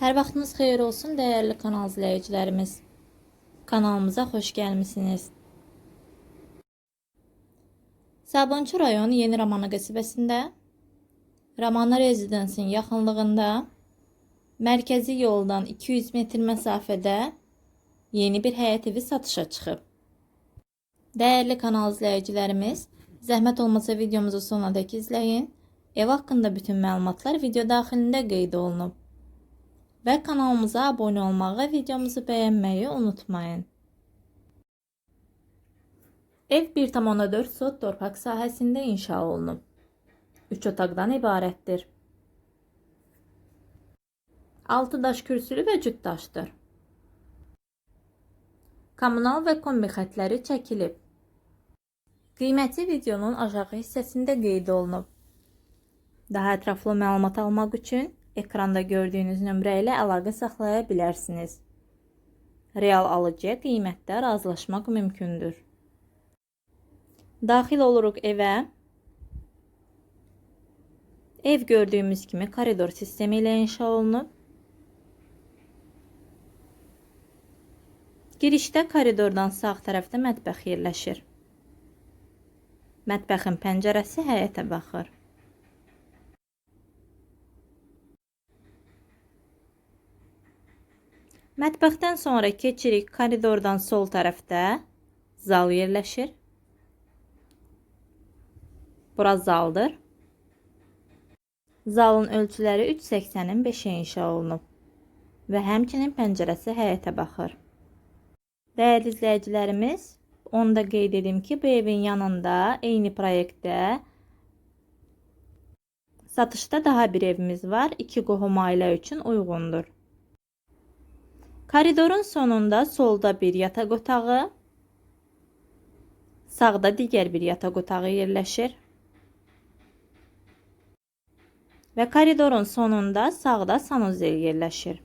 Hər vaxtınız xeyir olsun dəyərli kanal izləyicilərimiz. Kanalımıza xoş gəlmisiniz. Sabunçu rayon Yeni Ramana qəsəbəsində Ramana Rezidensin yaxınlığında mərkəzi yoldan 200 metr məsafədə yeni bir həyət evi satışa çıxıb. Dəyərli kanal izləyicilərimiz, zəhmət olmasa videomuzu sonuna dək izləyin. Ev haqqında bütün məlumatlar video daxilində qeyd olunub. Və kanalımıza abunə olmağı, videomuzu bəyənməyi unutmayın. Ev 1,4 sot torpaq sahəsində inşa olunub. 3 otaqdan ibarətdir. 6 daş kürsülü və cüt daşdır. Kommunal və kombi xətləri çəkilib. Qiyməti videonun aşağı hissəsində qeyd olunub. Daha ətraflı məlumat almaq üçün ekranda gördüyünüz nömrə ilə əlaqə saxlaya bilərsiniz. Real alıcıya qiymətdə razılaşmaq mümkündür. Daxil oluruq evə. Ev gördüyümüz kimi koridor sistemi ilə inşa olunub. Girişdə koridordan sağ tərəfdə mətbəx yerləşir. Mətbəxin pəncərəsi həyətə baxır. Mətbəxdən sonra keçirik koridordan sol tərəfdə zal yerləşir. Bura zaldır. Zalın ölçüləri 3.80-in 5-ə inşa olunub və həmçinin pəncərəsi həyətə baxır. Dəyərli izləyicilərimiz, onu da qeyd edim ki, bu evin yanında eyni proyektdə satışda daha bir evimiz var. 2 qohum ailə üçün uyğundur. Koridorun sonunda solda bir yataq otağı, sağda digər bir yataq otağı yerləşir. Və koridorun sonunda sağda sanuzel yerləşir.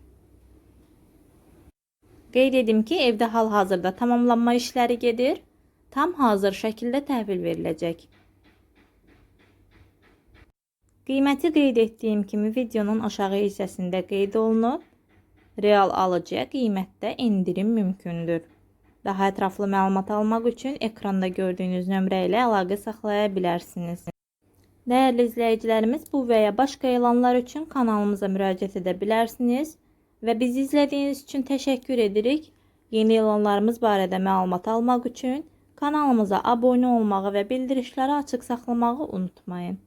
Qeyd edim ki, evdə hal-hazırda tamamlanma işləri gedir. Tam hazır şəkildə təhvil veriləcək. Qiyməti qeyd etdiyim kimi videonun aşağı hissəsində qeyd olunub. Real alıcıya qiymətdə endirim mümkündür. Daha ətraflı məlumat almaq üçün ekranda gördüyünüz nömrə ilə əlaqə saxlaya bilərsiniz. Dəyərli izləyicilərimiz, bu və ya başqa elanlar üçün kanalımıza müraciət edə bilərsiniz və bizi izlədiyiniz üçün təşəkkür edirik. Yeni elanlarımız barədə məlumat almaq üçün kanalımıza abunə olmağı və bildirişləri açıq saxlamağı unutmayın.